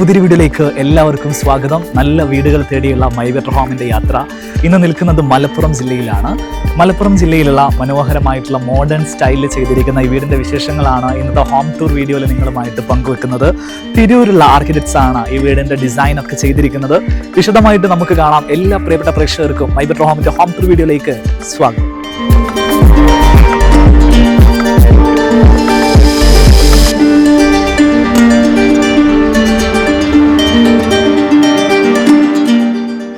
പുതിയൊരു വീഡിയോയിലേക്ക് എല്ലാവർക്കും സ്വാഗതം. നല്ല വീടുകൾ തേടിയുള്ള മൈ ബെറ്റർ ഹോമിന്റെ യാത്ര ഇന്ന് നിൽക്കുന്നത് മലപ്പുറം ജില്ലയിലാണ്. മലപ്പുറം ജില്ലയിലുള്ള മനോഹരമായിട്ടുള്ള മോഡേൺ സ്റ്റൈലിൽ ചെയ്തിരിക്കുന്ന ഈ വീടിന്റെ വിശേഷങ്ങളാണ് ഇന്നത്തെ ഹോം ടൂർ വീഡിയോയിൽ നിങ്ങളുമായിട്ട് പങ്കുവെക്കുന്നത്. തിരൂരുള്ള ആർക്കിടെക്ട്സ് ആണ് ഈ വീടിന്റെ ഡിസൈൻ ഒക്കെ ചെയ്തിരിക്കുന്നത്. വിശദമായിട്ട് നമുക്ക് കാണാം. എല്ലാ പ്രിയപ്പെട്ട പ്രേക്ഷകർക്കും മൈ ബെറ്റർ ഹോമിന്റെ ഹോം ടൂർ വീഡിയോയിലേക്ക് സ്വാഗതം.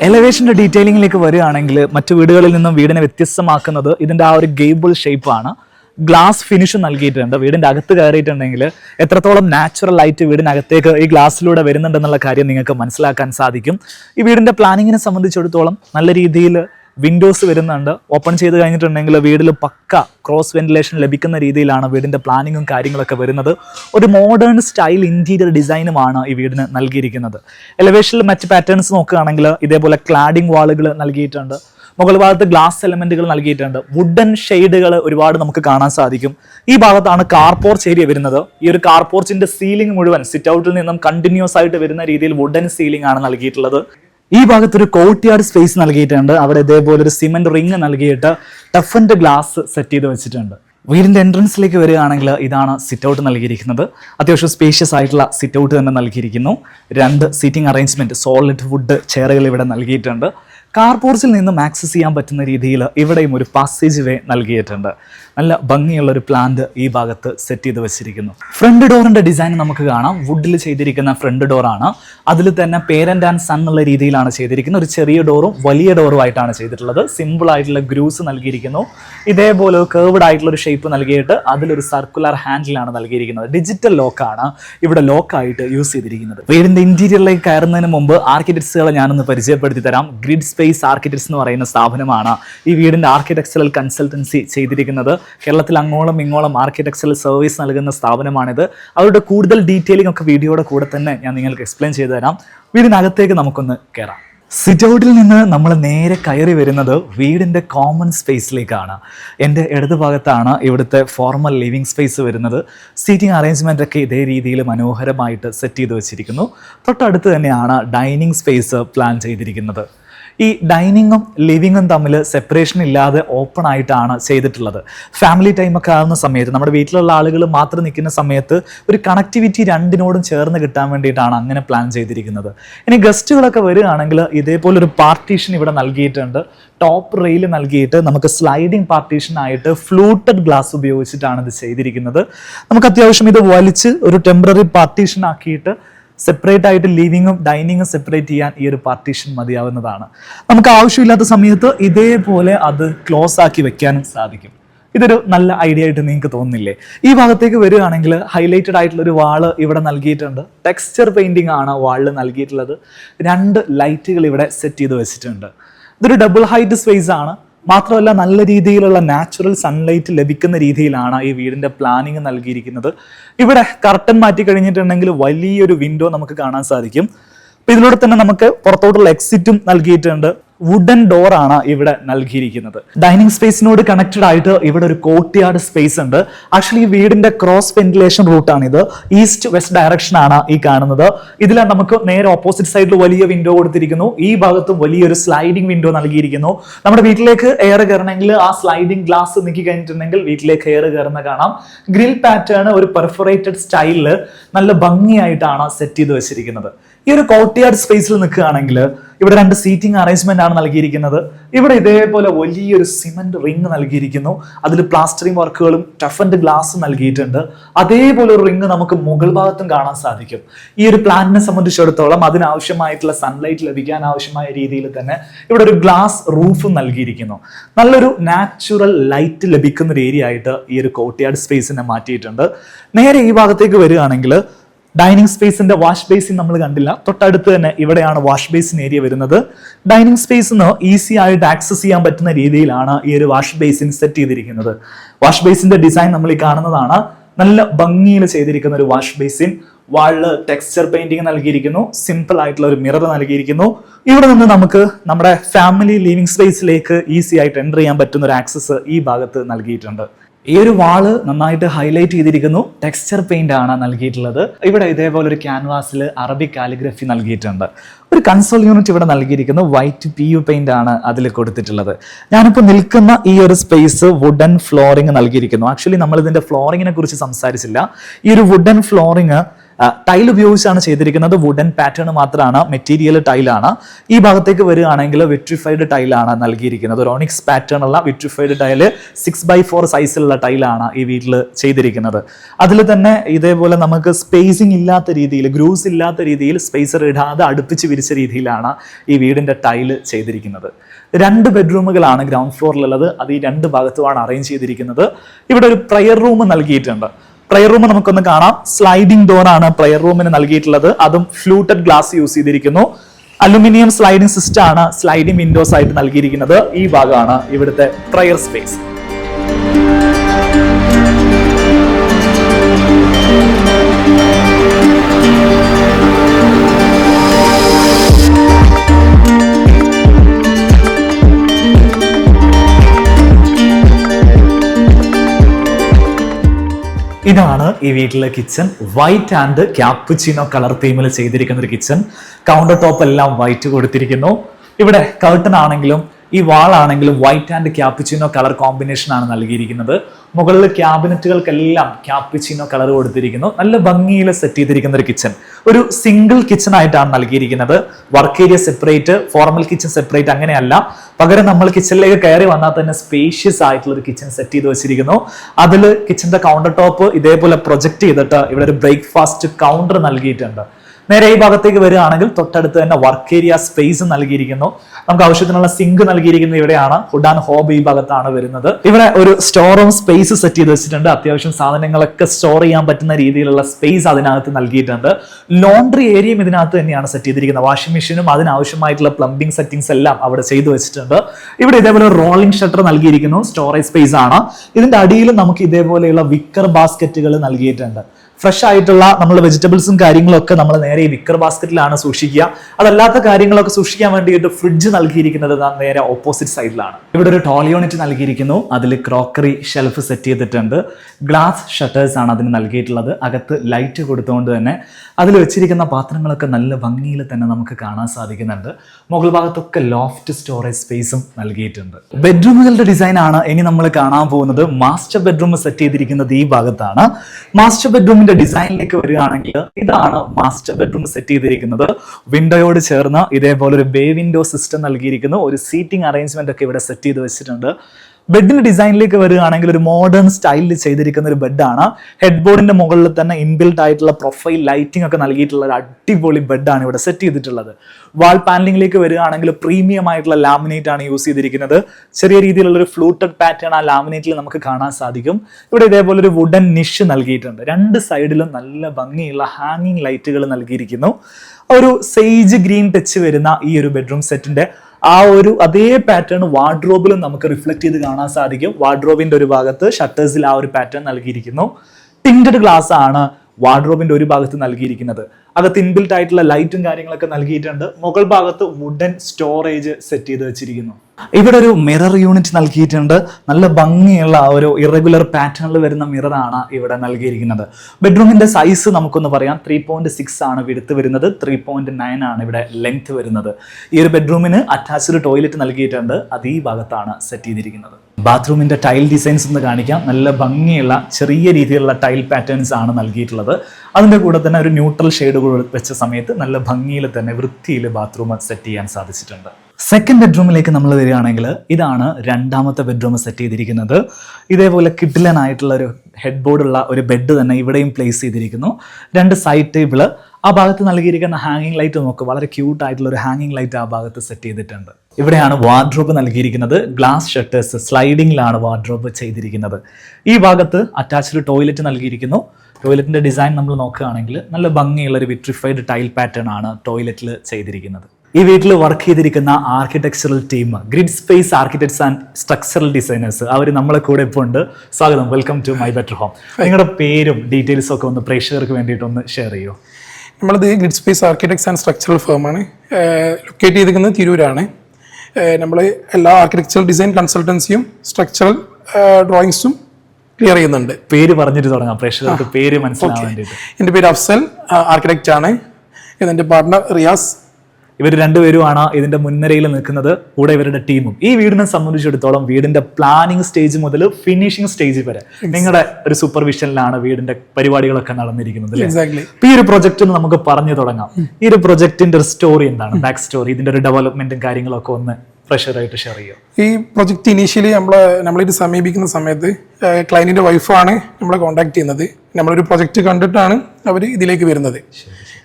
എലവേഷന്റെ ഡീറ്റെയിലിംഗിലേക്ക് വരികയാണെങ്കിൽ മറ്റു വീടുകളിൽ നിന്നും വീടിനെ വ്യത്യസ്തമാക്കുന്നത് ഇതിന്റെ ആ ഒരു ഗേബിൾ ഷേപ്പാണ് ഗ്ലാസ് ഫിനിഷ് നൽകിയിട്ടുണ്ട്. വീടിന്റെ അകത്ത് കയറിയിട്ടുണ്ടെങ്കിൽ എത്രത്തോളം നാച്ചുറൽ ലൈറ്റ് വീടിനകത്തേക്ക് ഈ ഗ്ലാസ്സിലൂടെ വരുന്നുണ്ടെന്നുള്ള കാര്യം നിങ്ങൾക്ക് മനസ്സിലാക്കാൻ സാധിക്കും. ഈ വീടിന്റെ പ്ലാനിങ്ങിനെ സംബന്ധിച്ചിടത്തോളം നല്ല രീതിയിൽ വിൻഡോസ് വരുന്നുണ്ട്. ഓപ്പൺ ചെയ്ത് കഴിഞ്ഞിട്ടുണ്ടെങ്കിൽ വീടിൽ പക്ക ക്രോസ് വെന്റിലേഷൻ ലഭിക്കുന്ന രീതിയിലാണ് വീടിന്റെ പ്ലാനിങ്ങും കാര്യങ്ങളൊക്കെ വരുന്നത്. ഒരു മോഡേൺ സ്റ്റൈൽ ഇന്റീരിയർ ഡിസൈനുമാണ് ഈ വീടിന് നൽകിയിരിക്കുന്നത്. എലവേഷനിൽ മറ്റ് പാറ്റേൺസ് നോക്കുകയാണെങ്കിൽ ഇതേപോലെ ക്ലാഡിംഗ് വാളുകൾ നൽകിയിട്ടുണ്ട്. മുകൾ ഭാഗത്ത് ഗ്ലാസ് എലമെന്റുകൾ നൽകിയിട്ടുണ്ട്. വുഡൻ ഷെയ്ഡുകൾ ഒരുപാട് നമുക്ക് കാണാൻ സാധിക്കും. ഈ ഭാഗത്താണ് കാർപോർച്ച് ഏരിയ വരുന്നത്. ഈ ഒരു കാർ പോർച്ചിന്റെ സീലിംഗ് മുഴുവൻ സിറ്റ് ഔട്ടിൽ നിന്നും കണ്ടിന്യൂസ് ആയിട്ട് വരുന്ന രീതിയിൽ വുഡൻ സീലിംഗ് ആണ് നൽകിയിട്ടുള്ളത്. ഈ ഭാഗത്ത് ഒരു കോർട്ട്യാർഡ് സ്പേസ് നൽകിയിട്ടുണ്ട്. അവിടെ ഇതേപോലെ ഒരു സിമെന്റ് റിങ് നൽകിയിട്ട് ടഫന്റെ ഗ്ലാസ് സെറ്റ് ചെയ്ത് വെച്ചിട്ടുണ്ട്. വീടിന്റെ എൻട്രൻസിലേക്ക് വരികയാണെങ്കിൽ ഇതാണ് സിറ്റ് ഔട്ട് നൽകിയിരിക്കുന്നത്. അത്യാവശ്യം സ്പേഷ്യസ് ആയിട്ടുള്ള സിറ്റ് ഔട്ട് തന്നെ നൽകിയിരിക്കുന്നു. രണ്ട് സീറ്റിംഗ് അറേഞ്ച്മെന്റ് സോളിഡ് വുഡ് ചെയറുകൾ ഇവിടെ നൽകിയിട്ടുണ്ട്. കാർ നിന്നും ആക്സസ് ചെയ്യാൻ പറ്റുന്ന രീതിയിൽ ഇവിടെയും ഒരു പാസേജ് വേ നൽകിയിട്ടുണ്ട്. നല്ല ഭംഗിയുള്ള ഒരു പ്ലാന്റ് ഈ ഭാഗത്ത് സെറ്റ് ചെയ്ത് വെച്ചിരിക്കുന്നു. ഫ്രണ്ട് ഡോറിന്റെ ഡിസൈൻ നമുക്ക് കാണാം. വുഡിൽ ചെയ്തിരിക്കുന്ന ഫ്രണ്ട് ഡോറാണ് അതിൽ തന്നെ പേരന്റ് ആൻഡ് സൺ എന്നുള്ള രീതിയിലാണ് ചെയ്തിരിക്കുന്നത്. ഒരു ചെറിയ ഡോറും വലിയ ഡോറും ആയിട്ടാണ് ചെയ്തിട്ടുള്ളത്. സിമ്പിൾ ആയിട്ടുള്ള ഗ്രൂസ് നൽകിയിരിക്കുന്നു. ഇതേപോലെ കേർവ്ഡ് ആയിട്ടുള്ള ഒരു ഷേപ്പ് നൽകിയിട്ട് അതിലൊരു സർക്കുലർ ഹാൻഡിലാണ് നൽകിയിരിക്കുന്നത്. ഡിജിറ്റൽ ലോക്കാണ് ഇവിടെ ലോക്കായിട്ട് യൂസ് ചെയ്തിരിക്കുന്നത്. വീടിന്റെ ഇന്റീരിയറിലേക്ക് കയറുന്നതിന് മുമ്പ് ആർക്കിടെക്ട്സുകളെ ഞാനൊന്ന് പരിചയപ്പെടുത്തി തരാം. ഗ്രിഡ് സ്പേസ് ആർക്കിടെക്ട്സ് എന്ന് പറയുന്ന സ്ഥാപനമാണ് ഈ വീടിന്റെ ആർക്കിടെക്ചറൽ കൺസൾട്ടൻസി ചെയ്തിരിക്കുന്നത്. കേരളത്തിൽ അങ്ങോളം ഇങ്ങോളം ആർക്കിടെക്ചറൽ സർവീസ് നൽകുന്ന സ്ഥാപനമാണിത്. അവരുടെ കൂടുതൽ ഡീറ്റെയിലിംഗ് ഒക്കെ വീഡിയോയുടെ കൂടെ തന്നെ ഞാൻ നിങ്ങൾക്ക് എക്സ്പ്ലെയിൻ ചെയ്തു തരാം. വീടിനകത്തേക്ക് നമുക്കൊന്ന് കയറാം സിറ്റ് ഔട്ടിൽ നിന്ന് നമ്മൾ നേരെ കയറി വരുന്നത് വീടിന്റെ കോമൺ സ്പേസിലേക്കാണ് എന്റെ ഇടതു ഭാഗത്താണ് ഇവിടുത്തെ ഫോർമൽ ലിവിങ് സ്പേസ് വരുന്നത്. സീറ്റിംഗ് അറേഞ്ച്മെന്റ് ഒക്കെ ഇതേ രീതിയിൽ മനോഹരമായിട്ട് സെറ്റ് ചെയ്ത് വെച്ചിരിക്കുന്നു. തൊട്ടടുത്ത് തന്നെയാണ് ഡൈനിങ് സ്പേസ് പ്ലാൻ ചെയ്തിരിക്കുന്നത്. ഈ ഡൈനിങ്ങും ലിവിങ്ങും തമ്മിൽ സെപ്പറേഷൻ ഇല്ലാതെ ഓപ്പൺ ആയിട്ടാണ് ചെയ്തിട്ടുള്ളത്. ഫാമിലി ടൈം ഒക്കെ ആകുന്ന സമയത്ത് നമ്മുടെ വീട്ടിലുള്ള ആളുകൾ മാത്രം നിൽക്കുന്ന സമയത്ത് ഒരു കണക്ടിവിറ്റി രണ്ടിനോടും ചേർന്ന് കിട്ടാൻ വേണ്ടിയിട്ടാണ് അങ്ങനെ പ്ലാൻ ചെയ്തിരിക്കുന്നത്. ഇനി ഗസ്റ്റുകളൊക്കെ വരികയാണെങ്കിൽ ഇതേപോലെ ഒരു പാർട്ടീഷൻ ഇവിടെ നൽകിയിട്ടുണ്ട്. ടോപ്പ് റെയിൽ നൽകിയിട്ട് നമുക്ക് സ്ലൈഡിംഗ് പാർട്ടീഷൻ ആയിട്ട് ഫ്ലൂട്ടഡ് ഗ്ലാസ് ഉപയോഗിച്ചിട്ടാണ് ഇത് ചെയ്തിരിക്കുന്നത്. നമുക്ക് അത്യാവശ്യം ഇത് വലിച്ച് ഒരു ടെമ്പററി പാർട്ടീഷൻ ആക്കിയിട്ട് സെപ്പറേറ്റ് ആയിട്ട് ലിവിങ്ങും ഡൈനിങ്ങും സെപ്പറേറ്റ് ചെയ്യാൻ ഈ ഒരു പാർട്ടീഷൻ മതിയാവുന്നതാണ്. നമുക്ക് ആവശ്യമില്ലാത്ത സമയത്ത് ഇതേപോലെ അത് ക്ലോസ് ആക്കി വെക്കാനും സാധിക്കും. ഇതൊരു നല്ല ഐഡിയ ആയിട്ട് നിങ്ങൾക്ക് തോന്നുന്നില്ലേ? ഈ ഭാഗത്തേക്ക് വരികയാണെങ്കിൽ ഹൈലൈറ്റഡ് ആയിട്ടുള്ള ഒരു വാൾ ഇവിടെ നൽകിയിട്ടുണ്ട്. ടെക്സ്ചർ പെയിന്റിംഗ് ആണ് വാളിൽ നൽകിയിട്ടുള്ളത്. രണ്ട് ലൈറ്റുകൾ ഇവിടെ സെറ്റ് ചെയ്ത് വെച്ചിട്ടുണ്ട്. ഇതൊരു ഡബിൾ ഹൈറ്റ് സ്പേസ് ആണ്. മാത്രമല്ല നല്ല രീതിയിലുള്ള നാച്ചുറൽ സൺലൈറ്റ് ലഭിക്കുന്ന രീതിയിലാണ് ഈ വീടിന്റെ പ്ലാനിങ് നൽകിയിരിക്കുന്നത്. ഇവിടെ കർട്ടൻ മാറ്റി കഴിഞ്ഞിട്ടുണ്ടെങ്കിൽ വലിയൊരു വിൻഡോ നമുക്ക് കാണാൻ സാധിക്കും. അപ്പൊ ഇതിലൂടെ തന്നെ നമുക്ക് പുറത്തോട്ടുള്ള എക്സിറ്റും നൽകിയിട്ടുണ്ട്. വുഡൻ ഡോർ ആണ് ഇവിടെ നൽകിയിരിക്കുന്നത്. ഡൈനിങ് സ്പേസിനോട് കണക്റ്റഡ് ആയിട്ട് ഇവിടെ ഒരു കോർട്ട്യാർഡ് സ്പേസ് ഉണ്ട്. ആക്ച്വലി ഈ വീടിന്റെ ക്രോസ് വെന്റിലേഷൻ റൂട്ടാണ് ഇത്. ഈസ്റ്റ് വെസ്റ്റ് ഡയറക്ഷൻ ആണ് ഈ കാണുന്നത്. ഇതിൽ നമുക്ക് നേരെ ഓപ്പോസിറ്റ് സൈഡിൽ വലിയ വിൻഡോ കൊടുത്തിരിക്കുന്നു. ഈ ഭാഗത്തും വലിയൊരു സ്ലൈഡിംഗ് വിൻഡോ നൽകിയിരിക്കുന്നു. നമ്മുടെ വീട്ടിലേക്ക് എയർ കയറണമെങ്കിൽ ആ സ്ലൈഡിംഗ് ഗ്ലാസ് നീക്കി കഴിഞ്ഞിട്ടുണ്ടെങ്കിൽ വീട്ടിലേക്ക് എയർ കയറുന്ന കാണാം. ഗ്രിൽ പാറ്റേൺ ഒരു പെർഫറേറ്റഡ് സ്റ്റൈലിൽ നല്ല ഭംഗിയായിട്ടാണ് സെറ്റ് ചെയ്ത് വെച്ചിരിക്കുന്നത്. ഈ ഒരു കോർട്ട്യാർഡ് സ്പേസിൽ നിൽക്കുകയാണെങ്കിൽ ഇവിടെ രണ്ട് സീറ്റിംഗ് അറേഞ്ച്മെന്റ് ആണ് നൽകിയിരിക്കുന്നത്. ഇവിടെ ഇതേപോലെ വലിയൊരു സിമന്റ് റിംഗ് നൽകിയിരിക്കുന്നു. അതിൽ പ്ലാസ്റ്ററിംഗ് വർക്കുകളും ടഫ് ആൻഡ് ഗ്ലാസ് നൽകിയിട്ടുണ്ട്. അതേപോലെ ഒരു റിംഗ് നമുക്ക് മുകൾ ഭാഗത്തും കാണാൻ സാധിക്കും. ഈ ഒരു പ്ലാന്റിനെ സംബന്ധിച്ചിടത്തോളം അതിനാവശ്യമായിട്ടുള്ള സൺലൈറ്റ് ലഭിക്കാൻ ആവശ്യമായ രീതിയിൽ തന്നെ ഇവിടെ ഒരു ഗ്ലാസ് റൂഫും നൽകിയിരിക്കുന്നു. നല്ലൊരു നാച്ചുറൽ ലൈറ്റ് ലഭിക്കുന്ന ഒരു ഏരിയ ആയിട്ട് ഈ ഒരു കോർട്ട്യാർഡ് സ്പേസിനെ മാറ്റിയിട്ടുണ്ട്. നേരെ ഈ ഭാഗത്തേക്ക് വരികയാണെങ്കിൽ ഡൈനിങ് സ്പേസിന്റെ വാഷ് ബേസിൻ നമ്മൾ കണ്ടില്ല. തൊട്ടടുത്ത് തന്നെ ഇവിടെയാണ് വാഷ് ബേസിൻ ഏരിയ വരുന്നത്. ഡൈനിങ് സ്പേസിന് ഈസി ആയിട്ട് ആക്സസ് ചെയ്യാൻ പറ്റുന്ന രീതിയിലാണ് ഈ ഒരു വാഷ് ബേസിൻ സെറ്റ് ചെയ്തിരിക്കുന്നത്. വാഷ് ബേസിന്റെ ഡിസൈൻ നമ്മൾ ഈ കാണുന്നതാണ്. നല്ല ഭംഗിയിൽ ചെയ്തിരിക്കുന്ന ഒരു വാഷ് ബേസിൻ. വാളിൽ ടെക്സ്ചർ പെയിന്റിങ് നൽകിയിരിക്കുന്നു. സിമ്പിൾ ആയിട്ടുള്ള ഒരു മിറർ നൽകിയിരിക്കുന്നു. ഇവിടെ നിന്ന് നമുക്ക് നമ്മുടെ ഫാമിലി ലിവിംഗ് സ്പേസിലേക്ക് ഈസി ആയിട്ട് എന്റർ ചെയ്യാൻ പറ്റുന്ന ഒരു ആക്സസ് ഈ ഭാഗത്ത് നൽകിയിട്ടുണ്ട്. ഈ ഒരു വാൾ നന്നായിട്ട് ഹൈലൈറ്റ് ചെയ്തിരിക്കുന്നു. ടെക്സ്ചർ പെയിന്റ് ആണ് നൽകിയിട്ടുള്ളത്. ഇവിടെ ഇതേപോലെ ഒരു ക്യാൻവാസിൽ അറബി കാലിഗ്രഫി നൽകിയിട്ടുണ്ട്. ഒരു കൺസോൾ യൂണിറ്റ് ഇവിടെ നൽകിയിരിക്കുന്നു. വൈറ്റ് പി യു പെയിന്റ് ആണ് അതിൽ കൊടുത്തിട്ടുള്ളത്. ഞാനിപ്പോൾ നിൽക്കുന്ന ഈ ഒരു സ്പേസ് വുഡൻ ഫ്ലോറിംഗ് നൽകിയിരിക്കുന്നു. ആക്ച്വലി നമ്മൾ ഇതിന്റെ ഫ്ലോറിങ്ങിനെ കുറിച്ച് സംസാരിച്ചില്ല. ഈ ഒരു വുഡൻ ഫ്ലോറിംഗ് ടൈൽ ഉപയോഗിച്ചാണ് ചെയ്തിരിക്കുന്നത്. വുഡൻ പാറ്റേൺ മാത്രമാണ് മെറ്റീരിയൽ ടൈലാണ് ഈ ഭാഗത്തേക്ക് വരികയാണെങ്കിൽ വിട്രിഫൈഡ് ടൈലാണ് നൽകിയിരിക്കുന്നത്. ഒരു ഓണിക്സ് പാറ്റേൺ ഉള്ള vitrified tile six by four സൈസിലുള്ള ടൈലാണ് ഈ വീട്ടിൽ ചെയ്തിരിക്കുന്നത്. അതിൽ തന്നെ ഇതേപോലെ നമുക്ക് സ്പേസിംഗ് ഇല്ലാത്ത രീതിയിൽ ഗ്രൂസ് ഇല്ലാത്ത രീതിയിൽ സ്പേസർ ഇടാതെ അടുപ്പിച്ച് വിരിച്ച രീതിയിലാണ് ഈ വീടിന്റെ ടൈൽ ചെയ്തിരിക്കുന്നത്. രണ്ട് ബെഡ്റൂമുകളാണ് ഗ്രൗണ്ട് ഫ്ലോറിലുള്ളത് അത് ഈ രണ്ട് ഭാഗത്തുമാണ് അറേഞ്ച് ചെയ്തിരിക്കുന്നത്. ഇവിടെ ഒരു പ്രയർ റൂം നൽകിയിട്ടുണ്ട്. പ്രയർ റൂം നമുക്കൊന്ന് കാണാം. സ്ലൈഡിംഗ് ഡോർ ആണ് പ്രയർ റൂമിന് നൽകിയിട്ടുള്ളത്. അതും ഫ്ലൂട്ടഡ് ഗ്ലാസ് യൂസ് ചെയ്തിരിക്കുന്നു. അലുമിനിയം സ്ലൈഡിംഗ് സിസ്റ്റം ആണ് സ്ലൈഡിംഗ് വിൻഡോസ് ആയിട്ട് നൽകിയിരിക്കുന്നത്. ഈ ഭാഗമാണ് ഇവിടുത്തെ പ്രയർ സ്പേസ് ഇതാണ് ഈ വീട്ടിലെ kitchen white and cappuccino colour തീമിൽ ചെയ്തിരിക്കുന്ന ഒരു കിച്ചൺ കൗണ്ടർ ടോപ്പ് എല്ലാം വൈറ്റ് കൊടുത്തിരിക്കുന്നു. ഇവിടെ കർട്ടൺ ആണെങ്കിലും ഈ വാൾ ആണെങ്കിലും white and cappuccino colour combination ആണ് നൽകിയിരിക്കുന്നത്. മുകളിൽ ക്യാബിനറ്റുകൾക്കെല്ലാം ക്യാപ്പിച്ചിനോ കളർ കൊടുത്തിരിക്കുന്നു. നല്ല ഭംഗിയിൽ സെറ്റ് ചെയ്തിരിക്കുന്ന ഒരു കിച്ചൺ ഒരു സിംഗിൾ കിച്ചൺ ആയിട്ടാണ് നൽകിയിരിക്കുന്നത്. Work area separate formal kitchen separate അങ്ങനെയല്ല. പകരം നമ്മൾ കിച്ചണിലേക്ക് കയറി വന്നാൽ തന്നെ സ്പേഷ്യസ് ആയിട്ടുള്ള ഒരു കിച്ചൺ സെറ്റ് ചെയ്ത് വെച്ചിരിക്കുന്നു. അതിൽ കിച്ചന്റെ കൗണ്ടർ ടോപ്പ് ഇതേപോലെ പ്രൊജക്ട് ചെയ്തിട്ട് ഇവിടെ ഒരു ബ്രേക്ക്ഫാസ്റ്റ് കൗണ്ടർ നൽകിയിട്ടുണ്ട്. നേരെ ഈ ഭാഗത്തേക്ക് വരികയാണെങ്കിൽ തൊട്ടടുത്ത് തന്നെ വർക്ക് ഏരിയ സ്പേസ് നൽകിയിരിക്കുന്നു. നമുക്ക് ആവശ്യത്തിനുള്ള സിങ്ക് നൽകിയിരിക്കുന്നത് ഇവിടെയാണ്. ഫുഡ് ആൻഡ് ഹോബ് ഈ ഭാഗത്താണ് വരുന്നത്. ഇവിടെ ഒരു സ്റ്റോർ റൂം സ്പേസ് സെറ്റ് ചെയ്ത് വെച്ചിട്ടുണ്ട്. അത്യാവശ്യം സാധനങ്ങളൊക്കെ സ്റ്റോർ ചെയ്യാൻ പറ്റുന്ന രീതിയിലുള്ള സ്പേസ് അതിനകത്ത് നൽകിയിട്ടുണ്ട്. ലോണ്ടറി ഏരിയയും ഇതിനകത്ത് തന്നെയാണ് സെറ്റ് ചെയ്തിരിക്കുന്നത്. വാഷിംഗ് മെഷീനും അതിനാവശ്യമായിട്ടുള്ള പ്ലംബിംഗ് സെറ്റിംഗ്സ് എല്ലാം അവിടെ ചെയ്തു വെച്ചിട്ടുണ്ട്. ഇവിടെ ഇതേപോലെ റോളിംഗ് ഷട്ടർ നൽകിയിരിക്കുന്നു. സ്റ്റോറേജ് സ്പേസ് ആണ്. ഇതിന്റെ അടിയിൽ നമുക്ക് ഇതേപോലെയുള്ള വിക്കർ ബാസ്ക്കറ്റുകൾ നൽകിയിട്ടുണ്ട്. ഫ്രഷ് ആയിട്ടുള്ള നമ്മൾ വെജിറ്റബിൾസും കാര്യങ്ങളൊക്കെ നമ്മൾ നേരെ ഈ വിക്കർ ബാസ്ക്കറ്റിലാണ് സൂക്ഷിക്കുക. അതല്ലാത്ത കാര്യങ്ങളൊക്കെ സൂക്ഷിക്കാൻ വേണ്ടിയിട്ട് ഫ്രിഡ്ജ് നൽകിയിരിക്കുന്നത് നേരെ ഓപ്പോസിറ്റ് സൈഡിലാണ് ഇവിടെ ഒരു ടോൾ യൂണിറ്റ് നൽകിയിരിക്കുന്നു. അതിൽ ക്രോക്കറി ഷെൽഫ് സെറ്റ് ചെയ്തിട്ടുണ്ട്. ഗ്ലാസ് ഷട്ടേഴ്സ് ആണ് അതിന് നൽകിയിട്ടുള്ളത്. അകത്ത് ലൈറ്റ് കൊടുത്തുകൊണ്ട് തന്നെ അതിൽ വെച്ചിരിക്കുന്ന പാത്രങ്ങളൊക്കെ നല്ല ഭംഗിയിൽ തന്നെ നമുക്ക് കാണാൻ സാധിക്കുന്നുണ്ട്. മുകൾ ഭാഗത്തൊക്കെ ലോഫ്റ്റ് സ്റ്റോറേജ് സ്പേസും നൽകിയിട്ടുണ്ട്. ബെഡ്റൂമുകളുടെ ഡിസൈൻ ആണ് ഇനി നമ്മൾ കാണാൻ പോകുന്നത്. മാസ്റ്റർ ബെഡ്റൂം സെറ്റ് ചെയ്തിരിക്കുന്നത് ഈ ഭാഗത്താണ്. മാസ്റ്റർ ബെഡ്റൂമിന്റെ ഡിസൈനിലേക്ക് വരികയാണെങ്കിൽ ഇതാണ് മാസ്റ്റർ ബെഡ്റൂം സെറ്റ് ചെയ്തിരിക്കുന്നത്. വിൻഡോയോട് ചേർന്ന് ഇതേപോലെ ഒരു ബേ വിൻഡോ സിസ്റ്റം നൽകിയിരിക്കുന്നു. ഒരു സീറ്റിംഗ് അറേഞ്ച്മെന്റ് ഒക്കെ ഇവിടെ സെറ്റ് ചെയ്ത് വെച്ചിട്ടുണ്ട്. ബെഡിന്റെ ഡിസൈനിലേക്ക് വരികയാണെങ്കിൽ ഒരു മോഡേൺ സ്റ്റൈലിൽ ചെയ്തിരിക്കുന്ന ഒരു ബെഡാണ് ഹെഡ് ബോർഡിന്റെ മുകളിൽ തന്നെ ഇൻബിൽഡ് ആയിട്ടുള്ള പ്രൊഫൈൽ ലൈറ്റിംഗ് ഒക്കെ നൽകിയിട്ടുള്ള ഒരു അടിപൊളി ബെഡാണ് ഇവിടെ സെറ്റ് ചെയ്തിട്ടുള്ളത്. വാൾ പാനലിംഗിലേക്ക് വരികയാണെങ്കിൽ പ്രീമിയം ആയിട്ടുള്ള ലാമിനേറ്റ് ആണ് യൂസ് ചെയ്തിരിക്കുന്നത്. ചെറിയ രീതിയിലുള്ള ഒരു ഫ്ലൂട്ടഡ് പാറ്റേൺ ആ ലാമിനേറ്റിൽ നമുക്ക് കാണാൻ സാധിക്കും. ഇവിടെ ഇതേപോലെ ഒരു വുഡൻ നിഷ് നൽകിയിട്ടുണ്ട്. രണ്ട് സൈഡിലും നല്ല ഭംഗിയുള്ള ഹാങ്ങിങ് ലൈറ്റുകൾ നൽകിയിരിക്കുന്നു. ഒരു സെയ്ജ് ഗ്രീൻ ടച്ച് വരുന്ന ഈ ഒരു ബെഡ്റൂം സെറ്റിന്റെ ആ ഒരു അതേ പാറ്റേൺ വാർഡ്രോബിലും നമുക്ക് റിഫ്ലക്ട് ചെയ്ത് കാണാൻ സാധിക്കും. വാർഡ്രോബിന്റെ ഒരു ഭാഗത്ത് ഷട്ടേഴ്സിൽ ആ ഒരു പാറ്റേൺ നൽകിയിരിക്കുന്നു. ടിന്റഡ് ഗ്ലാസ് ആണ് വാർഡ്രോബിന്റെ ഒരു ഭാഗത്ത് നൽകിയിരിക്കുന്നത്. അകത്ത് ഇൻബിൽറ്റ് ആയിട്ടുള്ള ലൈറ്റും കാര്യങ്ങളൊക്കെ നൽകിയിട്ടുണ്ട്. മുകൾ ഭാഗത്ത് വുഡൻ സ്റ്റോറേജ് സെറ്റ് ചെയ്ത് വെച്ചിരിക്കുന്നു. ഇവിടെ ഒരു മിറർ യൂണിറ്റ് നൽകിയിട്ടുണ്ട്. നല്ല ഭംഗിയുള്ള ഒരു ഇറഗുലർ പാറ്റേണിൽ വരുന്ന മിറർ ആണ് ഇവിടെ നൽകിയിരിക്കുന്നത്. ബെഡ്റൂമിന്റെ സൈസ് നമുക്കൊന്ന് പറയാം. ത്രീ പോയിന്റ് സിക്സ് ആണ് വിടുത്ത് വരുന്നത്. ത്രീ പോയിന്റ് നയൻ ആണ് ഇവിടെ ലെങ്ത് വരുന്നത്. ഈ ഒരു ബെഡ്റൂമിന് അറ്റാച്ച്ഡ് ടോയ്ലറ്റ് നൽകിയിട്ടുണ്ട്. അത് ഈ ഭാഗത്താണ് സെറ്റ് ചെയ്തിരിക്കുന്നത്. ബാത്റൂമിന്റെ ടൈൽ ഡിസൈൻസ് ഒന്ന് കാണിക്കാം. നല്ല ഭംഗിയുള്ള ചെറിയ രീതിയിലുള്ള ടൈൽ പാറ്റേൺസ് ആണ് നൽകിയിട്ടുള്ളത്. അതിന്റെ കൂടെ തന്നെ ഒരു ന്യൂട്രൽ ഷെയ്ഡ് വെച്ച സമയത്ത് നല്ല ഭംഗിയിൽ തന്നെ വൃത്തിയിൽ ബാത്റൂം സെറ്റ് ചെയ്യാൻ സാധിച്ചിട്ടുണ്ട്. സെക്കൻഡ് ബെഡ്റൂമിലേക്ക് നമ്മൾ വരികയാണെങ്കിൽ ഇതാണ് രണ്ടാമത്തെ ബെഡ്റൂം സെറ്റ് ചെയ്തിരിക്കുന്നത്. ഇതേപോലെ കിഡിലൻ ആയിട്ടുള്ള ഒരു ഹെഡ് ബോർഡുള്ള ഒരു ബെഡ് തന്നെ ഇവിടെയും പ്ലേസ് ചെയ്തിരിക്കുന്നു. രണ്ട് സൈഡ് ടേബിൾ ആ ഭാഗത്ത് നൽകിയിരിക്കുന്ന ഹാങ്ങിങ് ലൈറ്റ് നോക്കുക വളരെ ക്യൂട്ട് ആയിട്ടുള്ള ഒരു ഹാങ്ങിങ് ലൈറ്റ് ആ ഭാഗത്ത് സെറ്റ് ചെയ്തിട്ടുണ്ട്. ഇവിടെയാണ് വാർഡ്രോബ് നൽകിയിരിക്കുന്നത്. ഗ്ലാസ് ഷട്ടേഴ്സ് സ്ലൈഡിങ്ങിലാണ് വാർഡ്രോബ് ചെയ്തിരിക്കുന്നത്. ഈ ഭാഗത്ത് അറ്റാച്ച്ഡ് ടോയ്ലറ്റ് നൽകിയിരിക്കുന്നു. ടോയ്ലറ്റിന്റെ ഡിസൈൻ നമ്മൾ നോക്കുകയാണെങ്കിൽ നല്ല ഭംഗിയുള്ള ഒരു വിട്രിഫൈഡ് ടൈൽ പാറ്റേൺ ആണ് ടോയ്ലറ്റിൽ ചെയ്തിരിക്കുന്നത്. ഈ വീട്ടിൽ വർക്ക് ചെയ്തിരിക്കുന്ന architectural team grid space architects and structural designers അവർ നമ്മളെ കൂടെ ഇപ്പോൾ ഉണ്ട്. സ്വാഗതം. Welcome to my better home നിങ്ങളുടെ പേരും ഡീറ്റെയിൽസും ഒക്കെ ഒന്ന് പ്രേക്ഷകർക്ക് വേണ്ടിയിട്ട് ഒന്ന് ഷെയർ ചെയ്യുമോ നമ്മളത് grid space architects and structural ഫേമാണ് locate ചെയ്തിരിക്കുന്നത് തിരൂരാണ്. നമ്മൾ എല്ലാ ആർക്കിടെക്ചറൽ ഡിസൈൻ കൺസൾട്ടൻസിയും സ്ട്രക്ചറൽ ഡ്രോയിങ്സും ക്ലിയർ ചെയ്യുന്നുണ്ട്. പേര് പറഞ്ഞിട്ട് തുടങ്ങാം. പ്രേക്ഷകർക്ക് പേര് മനസ്സിലാക്കാൻ വേണ്ടിയിട്ട് എന്റെ പേര് അഫ്സൽ ആർക്കിടെക്റ്റ് ആണ്. ഇതെന്റെ പാർട്ട്ണർ റിയാസ്. ഇവർ രണ്ടുപേരുമാണ് ഇതിന്റെ മുൻനിരയിൽ നിൽക്കുന്നത്. കൂടെ ഇവരുടെ ടീമും. ഈ വീടിനെ സംബന്ധിച്ചിടത്തോളം വീടിന്റെ പ്ലാനിങ് സ്റ്റേജ് മുതൽ ഫിനിഷിംഗ് സ്റ്റേജ് വരെ നിങ്ങളുടെ ഒരു സൂപ്പർവിഷനിലാണ് വീടിന്റെ പരിപാടികളൊക്കെ നടന്നിരിക്കുന്നത് ഈ ഒരു പ്രൊജക്റ്റ് നമുക്ക് പറഞ്ഞു തുടങ്ങാം. ഈ ഒരു പ്രൊജക്ടിന്റെ ഒരു സ്റ്റോറി എന്താണ്? ബാക്ക് സ്റ്റോറി ഇതിന്റെ ഒരു ഡെവലപ്മെന്റും കാര്യങ്ങളൊക്കെ ഒന്ന് പ്രഷറായിട്ട് ഷെയർ ചെയ്യുക. ഈ പ്രൊജക്റ്റ് ഇനീഷ്യലി നമ്മൾ നമ്മളിത് സമീപിക്കുന്ന സമയത്ത് ക്ലയന്റിന്റെ വൈഫാണ് നമ്മളെ കോൺടാക്ട് ചെയ്യുന്നത്. നമ്മളൊരു പ്രൊജക്റ്റ് കണ്ടിട്ടാണ് അവർ ഇതിലേക്ക് വരുന്നത്.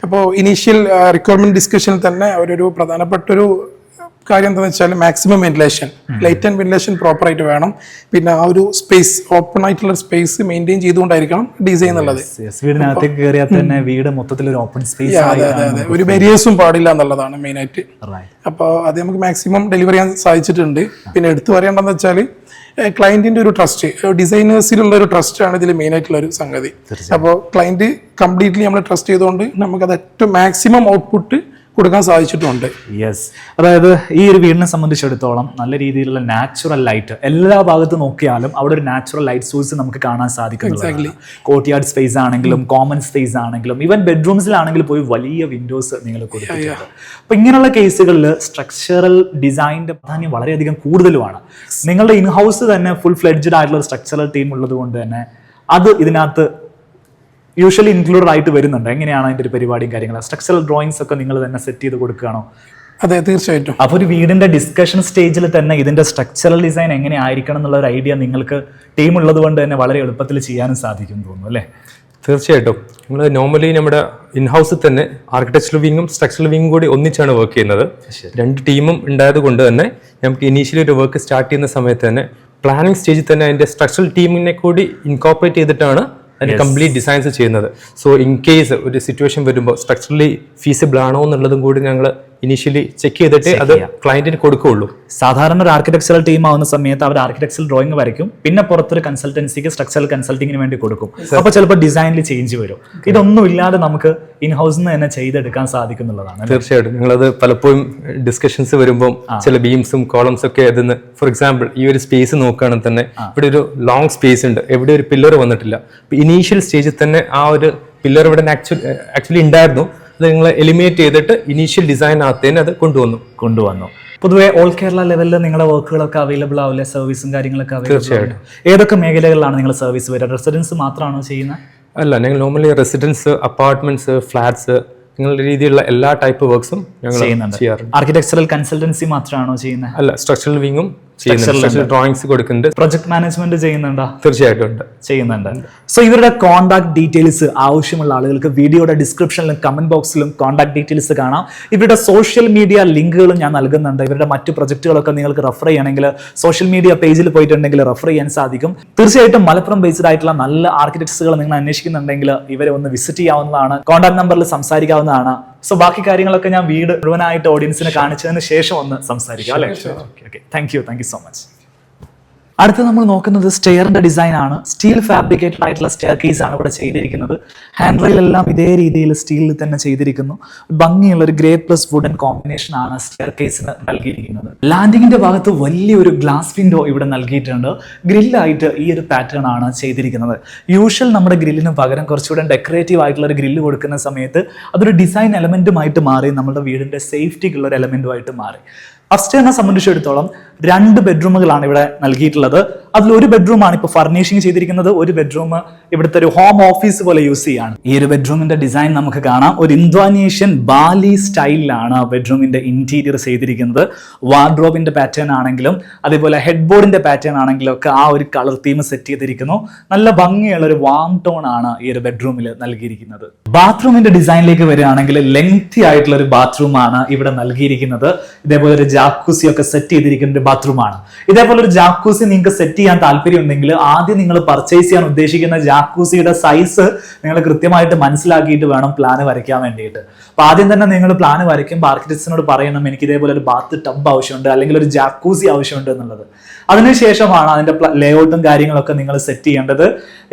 അപ്പോൾ ഇനീഷ്യൽ റിക്വയർമെന്റ് ഡിസ്കഷനിൽ തന്നെ അവരൊരു പ്രധാനപ്പെട്ടൊരു കാര്യം എന്താണെന്ന് വെച്ചാൽ maximum ventilation light and ventilation proper ആയിട്ട് വേണം. പിന്നെ ആ ഒരു സ്പേസ് ഓപ്പൺ ആയിട്ടുള്ള സ്പേസ് മെയിന്റെയിൻ ചെയ്തുകൊണ്ടായിരിക്കണം ഡിസൈൻ എന്നുള്ളത്. വീടിനകത്തേക്ക് കയറിയാൽ തന്നെ വീട് മൊത്തത്തിൽ ഒരു ഓപ്പൺ സ്പേസ് ഒരു ബാരിയേഴ്സും പാടില്ല എന്നുള്ളതാണ് മെയിൻ ആയിട്ട്. അപ്പോൾ അത് നമുക്ക് മാക്സിമം ഡെലിവറി ചെയ്യാൻ സാധിച്ചിട്ടുണ്ട്. പിന്നെ എടുത്തു പറയേണ്ടതെന്ന് വെച്ചാൽ ക്ലയന്റിന്റെ ഒരു ട്രസ്റ്റ് ഡിസൈനേഴ്സിലുള്ള ഒരു ട്രസ്റ്റ് ആണ് ഇതിൽ മെയിൻ ആയിട്ടുള്ള ഒരു സംഗതി. അപ്പോൾ ക്ലയന്റ് കംപ്ലീറ്റ്ലി നമ്മൾ ട്രസ്റ്റ് ചെയ്തുകൊണ്ട് നമുക്കത് ഏറ്റവും മാക്സിമം ഔട്ട്പുട്ട് കൊടുക്കാൻ സാധിച്ചിട്ടുണ്ട്. യെസ് അതായത് ഈ ഒരു വീടിനെ സംബന്ധിച്ചിടത്തോളം നല്ല രീതിയിലുള്ള നാച്ചുറൽ ലൈറ്റ് എല്ലാ ഭാഗത്ത് നോക്കിയാലും അവിടെ ഒരു നാച്ചുറൽ ലൈറ്റ് സോഴ്സ് നമുക്ക് കാണാൻ സാധിക്കുന്നു കോർട്ട്യാർഡ് സ്പേസ് ആണെങ്കിലും കോമൺ സ്പേസ് ആണെങ്കിലും ഈവൻ ബെഡ്റൂംസിലാണെങ്കിൽ പോയി വലിയ വിൻഡോസ് നിങ്ങൾ കൊടുത്തിട്ടുണ്ട്. അപ്പൊ ഇങ്ങനെയുള്ള കേസുകളിൽ സ്ട്രക്ചറൽ ഡിസൈനിന്റെ പ്രാധാന്യം വളരെയധികം കൂടുതലുമാണ്. നിങ്ങളുടെ ഇൻഹൗസ് തന്നെ ഫുൾ ഫ്ലെഡ്ജഡ് ആയിട്ടുള്ള സ്ട്രക്ചറൽ ടീം ഉള്ളത് കൊണ്ട് തന്നെ അത് ഇതിനകത്ത് യൂഷ്വലി ഇൻക്ലൂഡഡ് ആയിട്ട് വരുന്നുണ്ട്. എങ്ങനെയാണ് അതിന്റെ ഒരു പരിപാടിയും കാര്യങ്ങളും? സ്ട്രക്ചറൽ ഡ്രോയിങ്സ് ഒക്കെ നിങ്ങൾ തന്നെ സെറ്റ് ചെയ്ത് കൊടുക്കുകയാണോ? അതെ തീർച്ചയായിട്ടും. അപ്പോൾ ഒരു വീടിന്റെ ഡിസ്കഷൻ സ്റ്റേജിൽ തന്നെ ഇതിന്റെ സ്ട്രക്ചറൽ ഡിസൈൻ എങ്ങനെ ആയിരിക്കണം എന്നുള്ള ഒരു ഐഡിയ നിങ്ങൾക്ക് ടീം ഉള്ളത് കൊണ്ട് തന്നെ വളരെ എളുപ്പത്തിൽ ചെയ്യാനും സാധിക്കും എന്ന് തോന്നുന്നു അല്ലേ? തീർച്ചയായിട്ടും. നമ്മൾ നോർമലി നമ്മുടെ ഇൻഹൗസിൽ തന്നെ ആർക്കിടെക്ചറൽ വിങ്ങും സ്ട്രക്ചറൽ വിങ്ങും കൂടി ഒന്നിച്ചാണ് വർക്ക് ചെയ്യുന്നത്. രണ്ട് ടീമും ഉണ്ടായത് കൊണ്ട് തന്നെ നമുക്ക് ഇനീഷ്യലി ഒരു വർക്ക് സ്റ്റാർട്ട് ചെയ്യുന്ന സമയത്ത് തന്നെ പ്ലാനിങ് സ്റ്റേജിൽ തന്നെ അതിന്റെ സ്ട്രക്ചറൽ ടീമിനെ കൂടി ഇൻകോപ്പറേറ്റ് ചെയ്തിട്ടാണ് അതിന്റെ കംപ്ലീറ്റ് ഡിസൈൻസ് ചെയ്യുന്നത്. സോ ഇൻ കേസ് ഒരു സിറ്റുവേഷൻ വരുമ്പോൾ സ്ട്രക്ചറലി ഫീസിബിൾ ആണോ എന്നുള്ളതും കൂടി ഞങ്ങൾ ഇനീഷ്യലി ചെക്ക് ചെയ്തിട്ട് അത് ക്ലയന്റിന് കൊടുക്കുകയുള്ളൂ. സാധാരണ ഒരു ആർക്കിടെക്ചറൽ ടീം ആവുന്ന സമയത്ത് അവർ ആർക്കിടെക്ചറൽ ഡ്രോയിങ് വരയ്ക്കും. പിന്നെ പുറത്തൊരു കൺസൾട്ടൻസിക്ക് സ്ട്രക്ചറൽ കൺസൾട്ടിങ്ങിന് വേണ്ടി കൊടുക്കും. അപ്പോൾ ചിലപ്പോൾ ഡിസൈനിൽ ചേഞ്ച് വരും. ഇതൊന്നും ഇല്ലാതെ നമുക്ക് ഇൻ ഹൗസിൽ നിന്ന് തന്നെ ചെയ്തെടുക്കാൻ സാധിക്കുന്നുള്ളതാണ്? തീർച്ചയായിട്ടും. നിങ്ങളത് പലപ്പോഴും ഡിസ്കഷൻസ് വരുമ്പോൾ ചില ബീംസും കോളംസ് ഒക്കെ അതിന്ന് ഫോർ എക്സാമ്പിൾ ഈ ഒരു സ്പേസ് നോക്കുകയാണെങ്കിൽ തന്നെ ഇവിടെ ഒരു ലോങ് സ്പേസ് ഉണ്ട്. എവിടെ ഒരു പില്ലർ വന്നിട്ടില്ല. ഇനീഷ്യൽ സ്റ്റേജിൽ തന്നെ ആ ഒരു പില്ലർ ഇവിടെ ആക്ച്വലി ഉണ്ടായിരുന്നു. അത് നിങ്ങൾ എലിമിനേറ്റ് ചെയ്തിട്ട് ഇനീഷ്യൽ ഡിസൈൻ ആകത്തേന് അത് കൊണ്ടുവന്നു. കൊണ്ടുവന്നു. പൊതുവേ ഓൾ കേരള ലെവലിൽ നിങ്ങളുടെ വർക്കുകളൊക്കെ അവൈലബിൾ ആവില്ല? സർവീസും കാര്യങ്ങളൊക്കെ തീർച്ചയായിട്ടും. ഏതൊക്കെ മേഖലകളിലാണ് നിങ്ങൾ സർവീസ് വരിക? റെസിഡൻസ് മാത്രമാണോ ചെയ്യുന്നത്? അല്ല ഞങ്ങൾ നോർമലി റെസിഡൻസ് അപ്പാർട്ട്മെന്റ്സ് ഫ്ലാറ്റ്സ് നിങ്ങളുടെ രീതിയിലുള്ള എല്ലാ ടൈപ്പ് വർക്ക്സും ഞങ്ങൾ ചെയ്യാറുണ്ട്. ആർക്കിടെക്ചറൽ കൺസൾട്ടൻസി മാത്രമാണോ ചെയ്യുന്നത്? അല്ല സ്ട്രക്ചറൽ വിങ്ങും ഡ്രോയിങ്സ് കൊടുക്കുന്നുണ്ട്. പ്രൊജക്ട് മാനേജ്മെന്റ് ചെയ്യുന്നുണ്ടോ? തീർച്ചയായിട്ടും ഉണ്ട്. ചെയ്യുന്നുണ്ട്. സോ ഇവരുടെ കോൺടാക്ട് ഡീറ്റെയിൽസ് ആവശ്യമുള്ള ആളുകൾക്ക് വീഡിയോയുടെ ഡിസ്ക്രിപ്ഷനിലും കമന്റ് ബോക്സിലും കോൺടാക്ട് ഡീറ്റെയിൽസ് കാണാം. ഇവരുടെ സോഷ്യൽ മീഡിയ ലിങ്കുകളും ഞാൻ നൽകുന്നുണ്ട്. ഇവരുടെ മറ്റു പ്രൊജക്റ്റുകളൊക്കെ നിങ്ങൾക്ക് റെഫർ ചെയ്യണമെങ്കിൽ സോഷ്യൽ മീഡിയ പേജിൽ പോയിട്ടുണ്ടെങ്കിൽ റെഫർ ചെയ്യാൻ സാധിക്കും. തീർച്ചയായിട്ടും മലപ്പുറം ബേസ്ഡ് ആയിട്ടുള്ള നല്ല ആർക്കിടെക്ട്സുകൾ നിങ്ങൾ അന്വേഷിക്കുന്നുണ്ടെങ്കിൽ ഇവരെ ഒന്ന് വിസിറ്റ് ചെയ്യാവുന്നതാണ്. കോൺടാക്ട് നമ്പറിൽ സംസാരിക്കാവുന്നതാണ്. സോ ബാക്കി കാര്യങ്ങളൊക്കെ ഞാൻ വീട് മുഴുവനായിട്ട് ഓഡിയൻസിനെ കാണിച്ചതിന് ശേഷം ഒന്ന് സംസാരിക്കാം അല്ലേ? Okay thank you thank you so much അടുത്ത നമ്മൾ നോക്കുന്നത് സ്റ്റെയറിന്റെ ഡിസൈൻ ആണ്. സ്റ്റീൽ ഫാബ്രിക്കേറ്റഡ് ആയിട്ടുള്ള സ്റ്റെയർ കേസ് ആണ് ഇവിടെ ചെയ്തിരിക്കുന്നത്. ഹാൻഡ് റെയിലെല്ലാം ഇതേ രീതിയിൽ സ്റ്റീലിൽ തന്നെ ചെയ്തിരിക്കുന്നു. ഭംഗിയുള്ള ഒരു ഗ്രേ പ്ലസ് വുഡൻ കോമ്പിനേഷൻ ആണ് സ്റ്റെയർ കേസിന് നൽകിയിരിക്കുന്നത്. ലാൻഡിങ്ങിന്റെ ഭാഗത്ത് വലിയൊരു ഗ്ലാസ് വിൻഡോ ഇവിടെ നൽകിയിട്ടുണ്ട്. ഗ്രില്ലായിട്ട് ഈ ഒരു പാറ്റേൺ ആണ് ചെയ്തിരിക്കുന്നത്. യൂഷ്വൽ നമ്മുടെ ഗ്രില്ലിന് പകരം കുറച്ചുകൂടെ ഡെക്കറേറ്റീവ് ആയിട്ടുള്ള ഒരു ഗ്രില്ല് കൊടുക്കുന്ന സമയത്ത് അതൊരു ഡിസൈൻ എലമെന്റുമായിട്ട് മാറി നമ്മുടെ വീടിന്റെ സേഫ്റ്റിക്കുള്ള ഒരു എലമെന്റുമായിട്ട് മാറി. അപ്സ്റ്റേറിനെ സംബന്ധിച്ചിടത്തോളം രണ്ട് ബെഡ്റൂമുകളാണ് ഇവിടെ നൽകിയിട്ടുള്ളത്. അതിൽ ഒരു ബെഡ്റൂമാണ് ഇപ്പോൾ ഫർണിഷിംഗ് ചെയ്തിരിക്കുന്നത്. ഒരു ബെഡ്റൂം ഇവിടുത്തെ ഒരു ഹോം ഓഫീസ് പോലെ യൂസ് ചെയ്യാണ്. ഈ ഒരു ബെഡ്റൂമിന്റെ ഡിസൈൻ നമുക്ക് കാണാം. ഒരു ഇന്തോനേഷ്യൻ ബാലി സ്റ്റൈലിലാണ് ബെഡ്റൂമിന്റെ ഇന്റീരിയർ ചെയ്തിരിക്കുന്നത്. വാർഡ്രോബിന്റെ പാറ്റേൺ ആണെങ്കിലും അതേപോലെ ഹെഡ് ബോർഡിന്റെ പാറ്റേൺ ആണെങ്കിലും ഒക്കെ ആ ഒരു കളർ തീം സെറ്റ് ചെയ്തിരിക്കുന്നു. നല്ല ഭംഗിയുള്ള ഒരു വാം ടോൺ ആണ് ഈ ഒരു ബെഡ്റൂമിൽ നൽകിയിരിക്കുന്നത്. ബാത്റൂമിന്റെ ഡിസൈനിലേക്ക് വരികയാണെങ്കിൽ ലെങ്തി ആയിട്ടുള്ള ഒരു ബാത്റൂം ആണ് ഇവിടെ നൽകിയിരിക്കുന്നത്. ഇതേപോലെ ഒരു ജാക്കൂസി ഒക്കെ സെറ്റ് ചെയ്തിരിക്കുന്ന ഒരു ബാത്റൂമാണ് ഇതേപോലെ ഒരു ജാക്കൂസി നിങ്ങൾക്ക് സെറ്റ് ചെയ്യാൻ താല്പര്യം ഉണ്ടെങ്കിൽ ആദ്യം നിങ്ങൾ പർച്ചേസ് ചെയ്യാൻ ഉദ്ദേശിക്കുന്ന ജാക്കൂസിയുടെ സൈസ് നിങ്ങൾ കൃത്യമായിട്ട് മനസ്സിലാക്കിയിട്ട് വേണം പ്ലാൻ വരയ്ക്കാൻ വേണ്ടിയിട്ട്. അപ്പൊ ആദ്യം തന്നെ നിങ്ങൾ പ്ലാൻ വരയ്ക്കുമ്പോൾ ആർക്കിടെക്ട്സിനോട് പറയണം എനിക്ക് ഇതേപോലെ ഒരു ബാത്ത് ടബ് ആവശ്യമുണ്ട് അല്ലെങ്കിൽ ഒരു ജാക്കൂസി ആവശ്യമുണ്ട് എന്നുള്ളത്. അതിനുശേഷമാണ് അതിന്റെ ലേഔട്ടും കാര്യങ്ങളൊക്കെ നിങ്ങൾ സെറ്റ് ചെയ്യേണ്ടത്.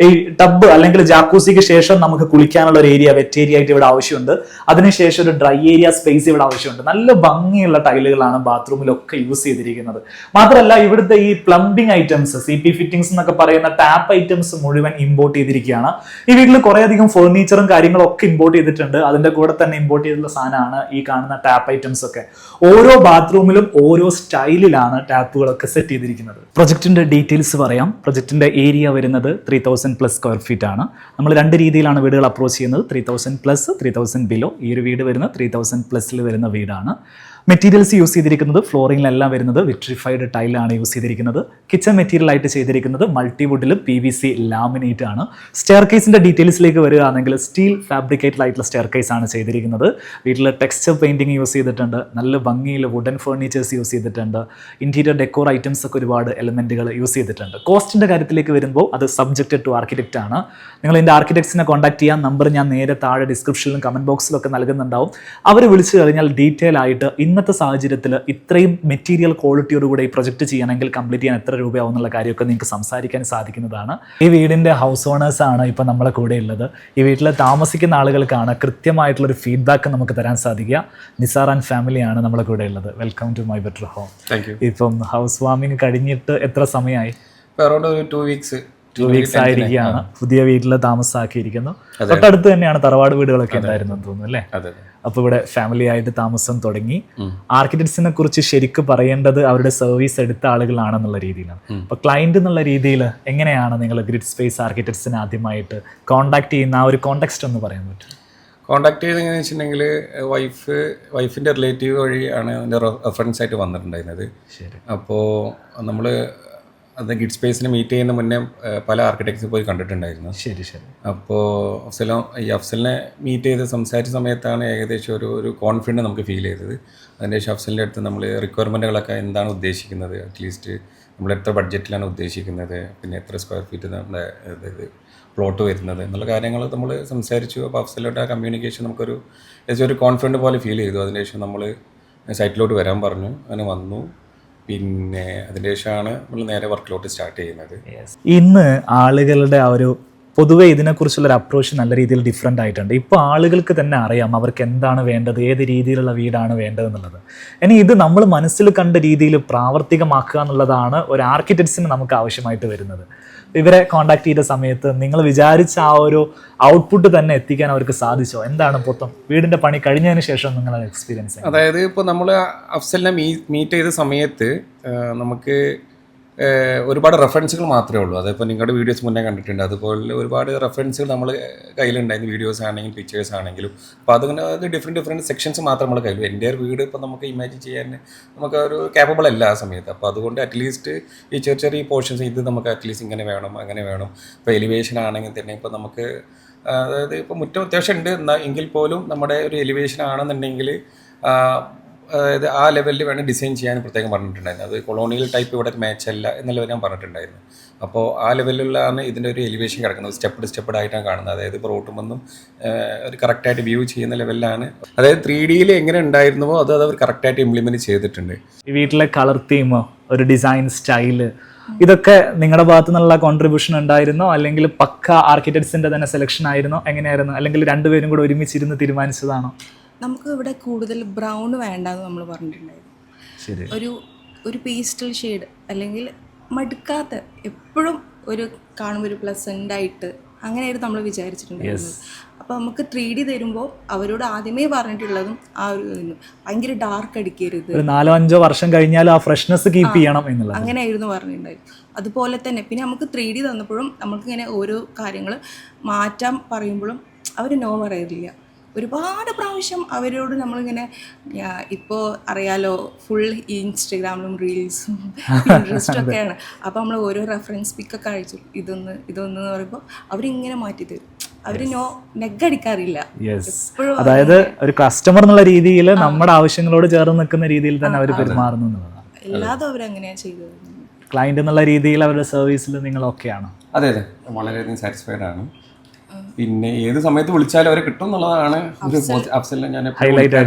ഈ ടബ് അല്ലെങ്കിൽ ജാക്കൂസിക്ക് ശേഷം നമുക്ക് കുളിക്കാനുള്ള ഒരു ഏരിയ വെറ്റ് ഏരിയ ആയിട്ട് ഇവിടെ ആവശ്യമുണ്ട്. അതിനുശേഷം ഒരു ഡ്രൈ ഏരിയ സ്പേസ് ഇവിടെ ആവശ്യമുണ്ട്. നല്ല ഭംഗിയുള്ള ടൈലുകളാണ് ബാത്റൂമിലൊക്കെ യൂസ് ചെയ്തിരിക്കുന്നത്. മാത്രമല്ല ഇവിടുത്തെ ഈ plumbing items C P fittings എന്നൊക്കെ പറയുന്ന ടാപ്പ് ഐറ്റംസ് മുഴുവൻ ഇമ്പോർട്ട് ചെയ്തിരിക്കുകയാണ്. ഈ വീട്ടിൽ കുറേയധികം ഫർണിച്ചറും കാര്യങ്ങളും ഒക്കെ ഇമ്പോർട്ട് ചെയ്തിട്ടുണ്ട്. അതിന്റെ കൂടെ തന്നെ ഇമ്പോർട്ട് ചെയ്തിട്ടുള്ള സാധനമാണ് ഈ കാണുന്ന ടാപ്പ് ഐറ്റംസ് ഒക്കെ. ഓരോ ബാത്റൂമിലും ഓരോ സ്റ്റൈലിലാണ് ടാപ്പുകളൊക്കെ സെറ്റ് ചെയ്തിരിക്കുന്നത്. പ്രൊജക്ടിന്റെ ഡീറ്റെയിൽസ് പറയാം. പ്രൊജക്റ്റിന്റെ ഏരിയ വരുന്നത് three thousand plus square feet ആണ്. നമ്മൾ രണ്ട് രീതിയിലാണ് വീടുകൾ അപ്രോച്ച് ചെയ്യുന്നത്. Three thousand plus three thousand below ഈ ഒരു വീട് വരുന്നത് ത്രീ തൗസൻഡ് പ്ലസിൽ വരുന്ന വീടാണ്. മെറ്റീരിയൽസ് യൂസ് ചെയ്തിരിക്കുന്നത് ഫ്ലോറിങ്ങിലെല്ലാം വരുന്നത് വിട്രിഫൈഡ് ടൈലാണ് യൂസ് ചെയ്തിരിക്കുന്നത്. കിച്ചൺ മെറ്റീരിയൽ ആയിട്ട് ചെയ്തിരിക്കുന്നത് മൾട്ടിവുഡിൽ പി വി സി ലാമിനേറ്റ് ആണ്. സ്റ്റെയർ കേസിന്റെ ഡീറ്റെയിൽസിലേക്ക് വരികയാണെങ്കിൽ സ്റ്റീൽ ഫാബ്രിക്കേറ്റഡ് ആയിട്ടുള്ള സ്റ്റെയർ കേസ് ആണ് ചെയ്തിരിക്കുന്നത്. വീട്ടിൽ ടെക്സ്ചർ പെയിന്റിങ് യൂസ് ചെയ്തിട്ടുണ്ട്. നല്ല ഭംഗിയിൽ വുഡൻ ഫേർണിച്ചേഴ്സ് യൂസ് ചെയ്തിട്ടുണ്ട്. ഇന്റീരിയർ ഡെക്കോർ ഐറ്റംസ് ഒക്കെ ഒരുപാട് എലമെന്റുകൾ യൂസ് ചെയ്തിട്ടുണ്ട്. കോസ്റ്റിന്റെ കാര്യത്തിലേക്ക് വരുമ്പോൾ അത് സബ്ജക്റ്റഡ് ടു ആർക്കിടെക്റ്റ് ആണ്. നിങ്ങൾ എന്റെ ആർക്കിടെക്ട്സിനെ കോൺടാക്ട് ചെയ്യാൻ നമ്പർ ഞാൻ നേരെ താഴെ ഡിസ്ക്രിപ്ഷനിലും കമന്റ് ബോക്സിലും ഒക്കെ നൽകുന്നുണ്ടാവും. അവർ വിളിച്ചു കഴിഞ്ഞാൽ ഡീറ്റെയിൽ ആയിട്ട് ഇന്നത്തെ സാഹചര്യത്തിൽ ഇത്രയും മെറ്റീരിയൽ ക്വാളിറ്റിയോടുകൂടി ഈ പ്രൊജക്ട് ചെയ്യണമെങ്കിൽ കംപ്ലീറ്റ് ചെയ്യാൻ എത്ര രൂപയാവും എന്നുള്ള കാര്യമൊക്കെ നിങ്ങൾക്ക് സംസാരിക്കാൻ സാധിക്കുന്നതാണ്. ഈ വീടിന്റെ ഹൗസ് ഓണേഴ്സാണ് ഇപ്പോൾ ഇപ്പം നമ്മളെ കൂടെ ഉള്ളത്. ഈ വീട്ടിൽ താമസിക്കുന്ന ആളുകൾക്കാണ് കൃത്യമായിട്ടുള്ളൊരു ഫീഡ്ബാക്ക് നമുക്ക് തരാൻ സാധിക്കുക. നിസാർ ആൻഡ് ഫാമിലിയാണ് നമ്മളെ കൂടെ ഉള്ളത്. Welcome to my better home thank you ഇപ്പം ഹൗസ് വാമിങ് കഴിഞ്ഞിട്ട് എത്ര സമയമായി? അറൗണ്ട് ഒരു ടു വീക്സ് ടു വീക്സ് ആയിരിക്കുകയാണ്. പുതിയ വീട്ടിൽ താമസാക്കിയിരിക്കുന്നു. തൊട്ടടുത്ത് തന്നെയാണ് തറവാട് വീടുകളൊക്കെ ഉണ്ടായിരുന്നു തോന്നുന്നു അല്ലേ? അപ്പൊ ഇവിടെ ഫാമിലി ആയിട്ട് താമസം തുടങ്ങി. ആർക്കിടെക്ട്സിനെ കുറിച്ച് ശരിക്ക് പറയേണ്ടത് അവരുടെ സർവീസ് എടുത്ത ആളുകളാണെന്നുള്ള രീതിയിലാണ്. അപ്പൊ ക്ലയന്റ് എന്നുള്ള രീതിയിൽ എങ്ങനെയാണ് നിങ്ങൾ ഗ്രിഡ് സ്പേസ് ആർക്കിടെക്ട്സിനെ ആദ്യമായിട്ട് കോൺടാക്ട് ചെയ്യുന്ന ആ ഒരു കോണ്ടെക്സ്റ്റ് എന്ന് പറയാൻ പറ്റും കോണ്ടാക്ട് ചെയ്ത് വെച്ചിട്ടുണ്ടെങ്കിൽ വൈഫ് വൈഫിന്റെ റിലേറ്റീവ് വഴിയാണ് അതിന്റെ റെഫറൻസ് ആയിട്ട് വന്നിട്ടുണ്ടായിരുന്നത്. ശരി. അപ്പോൾ നമ്മൾ അത് ഗിഡ് സ്പേസിന് മീറ്റ് ചെയ്യുന്ന മുന്നേ പല ആർക്കിടെക്ട്സ് പോയി കണ്ടിട്ടുണ്ടായിരുന്നു. ശരി ശരി. അപ്പോൾ അഫ്സലോ ഈ അഫ്സലിനെ മീറ്റ് ചെയ്ത് സംസാരിച്ച സമയത്താണ് ഏകദേശം ഒരു ഒരു കോൺഫിഡന്റ് നമുക്ക് ഫീൽ ചെയ്തത്. അതിനുശേഷം ശേഷം അഫ്സലിന്റെ അടുത്ത് നമ്മൾ റിക്വയർമെന്റുകളൊക്കെ എന്താണ് ഉദ്ദേശിക്കുന്നത്? അറ്റ്ലീസ്റ്റ് നമ്മൾ എത്ര ബഡ്ജറ്റിലാണ് ഉദ്ദേശിക്കുന്നത്? പിന്നെ എത്ര സ്ക്വയർ ഫീറ്റ് നമ്മുടെ അതായത് പ്ലോട്ട് വരുന്നത് എന്നുള്ള കാര്യങ്ങൾ നമ്മൾ സംസാരിച്ചു. അപ്പോൾ അഫ്സലോട്ട് ആ കമ്മ്യൂണിക്കേഷൻ നമുക്കൊരു ഏകദേശം ഒരു കോൺഫിഡന്റ് പോലെ ഫീൽ ചെയ്തു. അതിനുശേഷം നമ്മൾ സൈറ്റിലോട്ട് വരാൻ പറഞ്ഞു. അങ്ങനെ വന്നു. പിന്നെ അതിന് ശേഷമാണ് നമ്മൾ നേരെ വർക്കിലോട്ട് സ്റ്റാർട്ട് ചെയ്യുന്നത്. ഇന്ന് ആളുകളുടെ ആ ഒരു പൊതുവെ ഇതിനെക്കുറിച്ചുള്ള ഒരു അപ്രോച്ച് നല്ല രീതിയിൽ ഡിഫറെന്റ് ആയിട്ടുണ്ട്. ഇപ്പോൾ ആളുകൾക്ക് തന്നെ അറിയാം അവർക്ക് എന്താണ് വേണ്ടത് ഏത് രീതിയിലുള്ള വീടാണ് വേണ്ടത് എന്നുള്ളത് ഇനി ഇത് നമ്മൾ മനസ്സിൽ കണ്ട രീതിയിൽ പ്രാവർത്തികമാക്കുക എന്നുള്ളതാണ് ഒരു ആർക്കിടെക്ട്സിന് നമുക്ക് ആവശ്യമായിട്ട് വരുന്നത്. ഇവരെ കോണ്ടാക്ട് ചെയ്ത സമയത്ത് നിങ്ങൾ വിചാരിച്ച ആ ഒരു ഔട്ട്പുട്ട് തന്നെ എത്തിക്കാൻ അവർക്ക് സാധിച്ചോ? എന്താണ് മൊത്തം വീടിന്റെ പണി കഴിഞ്ഞതിന് ശേഷം നിങ്ങൾ എക്സ്പീരിയൻസ് അതായത് ഇപ്പോൾ നമ്മൾ അഫ്സലിനെ മീറ്റ് ചെയ്ത സമയത്ത് നമുക്ക് ഒരുപാട് റെഫറൻസുകൾ മാത്രമേ ഉള്ളൂ. അതിപ്പോൾ നിങ്ങളുടെ വീഡിയോസ് മുന്നേ കണ്ടിട്ടുണ്ട്. അതുപോലെ ഒരുപാട് റെഫറൻസുകൾ നമ്മൾ കയ്യിലുണ്ടായിരുന്നു. വീഡിയോസ് ആണെങ്കിലും പിക്ചേഴ്സ് ആണെങ്കിലും. അപ്പോൾ അതുകൊണ്ട് അത് ഡിഫറെന്റ് ഡിഫറെന്റ് സെക്ഷൻസ് മാത്രം നമ്മൾ കയ്യിൽ എന്റെ വീട് ഇപ്പോൾ നമുക്ക് ഇമാജിൻ ചെയ്യാൻ നമുക്ക് ഒരു ക്യാപ്പബിൾ അല്ല ആ സമയത്ത്. അപ്പോൾ അതുകൊണ്ട് അറ്റ്ലീസ്റ്റ് ഈ ചെറിയ ചെറിയ പോർഷൻസ് ഇത് നമുക്ക് അറ്റ്ലീസ്റ്റ് ഇങ്ങനെ വേണം അങ്ങനെ വേണം. ഇപ്പോൾ എലിവേഷൻ ആണെങ്കിൽ തന്നെ ഇപ്പോൾ നമുക്ക് അതായത് ഇപ്പോൾ മുറ്റം അത്യാവശ്യം ഉണ്ട്. എന്നാൽ എങ്കിൽ പോലും നമ്മുടെ ഒരു എലിവേഷൻ ആണെന്നുണ്ടെങ്കിൽ അതായത് ആ ലെവലിൽ വേണം ഡിസൈൻ ചെയ്യാൻ പ്രത്യേകം പറഞ്ഞിട്ടുണ്ടായിരുന്നു. അത് കൊളോണിയൽ ടൈപ്പ് ഇവിടെ മാച്ച് അല്ല എന്നുള്ളത് ഞാൻ പറഞ്ഞിട്ടുണ്ടായിരുന്നു. അപ്പോൾ ആ ലെവലിലാണ് ഇതിന്റെ ഒരു എലിവേഷൻ കിടക്കുന്നത്. സ്റ്റെപ്പ് സ്റ്റെപ്പഡ് ആയിട്ടാണ് കാണുന്നത്. അതായത് ഇപ്പോൾ റോട്ടുമെന്നും ഒരു കറക്റ്റായിട്ട് വ്യൂ ചെയ്യുന്ന ലെവലിലാണ് അതായത് ത്രീ ഡിയിൽ എങ്ങനെ ഉണ്ടായിരുന്നുവോ അത് അത് അവർ കറക്റ്റായിട്ട് ഇംപ്ലിമെന്റ് ചെയ്തിട്ടുണ്ട്. ഈ വീട്ടിലെ കളർ തീമോ ഒരു ഡിസൈൻ സ്റ്റൈൽ ഇതൊക്കെ നിങ്ങളുടെ ഭാഗത്തു നിന്നുള്ള കോൺട്രിബ്യൂഷൻ ഉണ്ടായിരുന്നോ? അല്ലെങ്കിൽ പക്ക ആർക്കിടെക്ട്സിന്റെ തന്നെ സെലക്ഷൻ ആയിരുന്നോ? എങ്ങനെയായിരുന്നു? അല്ലെങ്കിൽ രണ്ടുപേരും കൂടെ ഒരുമിച്ചിരുന്ന് തീരുമാനിച്ചതാണോ? നമുക്ക് ഇവിടെ കൂടുതൽ ബ്രൗൺ വേണ്ടെന്ന് നമ്മൾ പറഞ്ഞിട്ടുണ്ടായിരുന്നു. ഒരു ഒരു പേസ്റ്റൽ ഷെയ്ഡ് അല്ലെങ്കിൽ മടുക്കാത്ത എപ്പോഴും ഒരു കാണുമ്പോൾ ഒരു പ്ലസന്റ് ആയിട്ട് അങ്ങനെയായിരുന്നു നമ്മൾ വിചാരിച്ചിട്ടുണ്ടായിരുന്നത്. അപ്പോൾ നമുക്ക് ത്രീ ഡി തരുമ്പോൾ അവരോട് ആദ്യമേ പറഞ്ഞിട്ടുള്ളതും ആ ഒരു. ഭയങ്കര ഡാർക്ക് അടിക്കരുത്. നാലോ അഞ്ചോ വർഷം കഴിഞ്ഞാൽ ആ ഫ്രഷ്നെസ് കീപ്പ് ചെയ്യണം എന്നുള്ളത്. അങ്ങനെയായിരുന്നു പറഞ്ഞിട്ടുണ്ടായിരുന്നു അതുപോലെ തന്നെ പിന്നെ നമുക്ക് ത്രീ ഡി തന്നപ്പോഴും നമുക്ക് ഇങ്ങനെ ഓരോ കാര്യങ്ങൾ മാറ്റാൻ പറയുമ്പോഴും അവർ നോ പറയില്ല ഒരുപാട് പ്രാവശ്യം അവരോട് നമ്മളിങ്ങനെ ഇപ്പോൾ അറിയാലോ ഫുൾ ഇൻസ്റ്റഗ്രാമിലും റീൽസും ഇൻട്രസ്റ്റും ഒക്കെയാണ്. അപ്പോൾ നമ്മൾ ഓരോ റെഫറൻസ് പിക്കൊക്കെ അയച്ചു. ഇതൊന്ന് ഇതൊന്ന് എന്ന് പറയുമ്പോൾ അവരിങ്ങനെ മാറ്റി തരും. അവർ നോ നെഗടിക്കാറില്ല അതായത് ഒരു കസ്റ്റമർ എന്നുള്ള രീതിയിൽ നമ്മുടെ ആവശ്യങ്ങളോട് ചേർന്ന് നിൽക്കുന്ന രീതിയിൽ തന്നെ അവർ പെരുമാറുന്നു എല്ലാതും അവരങ്ങനെയാണ് ചെയ്തത്. ക്ലയന്റ് എന്നുള്ള രീതിയിൽ അവരുടെ സർവീസിൽ നിങ്ങൾ ഓക്കെയാണോ അതെ അതെ. വളരെയധികം സാറ്റിസ്ഫൈഡ് ആണ്. പിന്നെ ഏത് സമയത്ത് വിളിച്ചാലും അവരെ കിട്ടും എന്നുള്ളതാണ് ഒരു അഫ്സലിനെ ഞാൻ ഹൈലൈറ്റ്.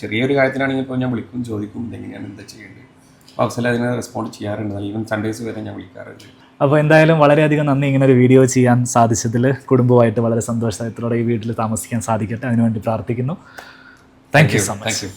ചെറിയൊരു കാര്യത്തിനാണെങ്കിൽ ഇപ്പോൾ ഞാൻ വിളിക്കും ചോദിക്കും ഇതെങ്ങനെയാണ് എന്താ ചെയ്യേണ്ടത്. അപ്പോൾ അഫ്സൽ അതിന് റെസ്പോണ്ട് ചെയ്യാറുണ്ട്. ഈവൻ സൺഡേസ് വരെ ഞാൻ വിളിക്കാറുണ്ട്. അപ്പോൾ എന്തായാലും വളരെയധികം നന്ദി ഇങ്ങനെ ഒരു വീഡിയോ ചെയ്യാൻ സാധിച്ചതിൽ കുടുംബമായിട്ട് വളരെ സന്തോഷത്തോടെ ഈ വീട്ടിൽ താമസിക്കാൻ സാധിക്കട്ടെ. അതിനുവേണ്ടി പ്രാർത്ഥിക്കുന്നു. Thank you so much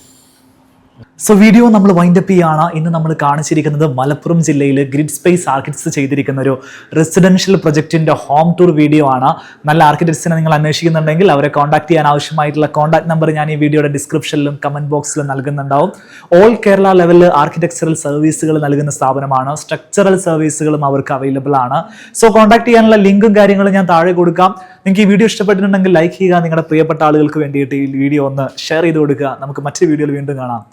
so video നമ്മൾ വൈൻഡപ്പ് ചെയ്യുകയാണ് ഇന്ന് നമ്മൾ കാണിച്ചിരിക്കുന്നത് മലപ്പുറം ജില്ലയിൽ ഗ്രിഡ് സ്പേസ് ആർക്കിടെക്ട്സ് ചെയ്തിരിക്കുന്ന ഒരു റെസിഡൻഷ്യൽ പ്രൊജക്ടിന്റെ ഹോം ടൂർ വീഡിയോ ആണ്. നല്ല ആർക്കിടെക്ട്സിനെ നിങ്ങൾ അന്വേഷിക്കുന്നുണ്ടെങ്കിൽ അവരെ കോൺടാക്ട് ചെയ്യാൻ ആവശ്യമായിട്ടുള്ള കോൺടാക്ട് നമ്പർ ഞാൻ ഈ വീഡിയോയുടെ ഡിസ്ക്രിപ്ഷനിലും കമന്റ് ബോക്സിലും നൽകുന്നുണ്ടാവും. ഓൾ കേരള ലെവലിൽ ആർക്കിടെക്ചറൽ സർവീസുകൾ നൽകുന്ന സ്ഥാപനമാണ്. സ്ട്രക്ചറൽ സർവീസുകളും അവർക്ക് അവൈലബിൾ ആണ്. സോ കോൺടാക്ട് ചെയ്യാനുള്ള ലിങ്കും കാര്യങ്ങളും ഞാൻ താഴെ കൊടുക്കാം. നിങ്ങൾക്ക് ഈ വീഡിയോ ഇഷ്ടപ്പെട്ടിട്ടുണ്ടെങ്കിൽ ലൈക്ക് ചെയ്യുക. നിങ്ങളുടെ പ്രിയപ്പെട്ട ആളുകൾക്ക് വേണ്ടിയിട്ട് ഈ വീഡിയോ ഒന്ന് ഷെയർ ചെയ്ത് കൊടുക്കുക. നമുക്ക് മറ്റൊരു വീഡിയോയിൽ വീണ്ടും കാണാം.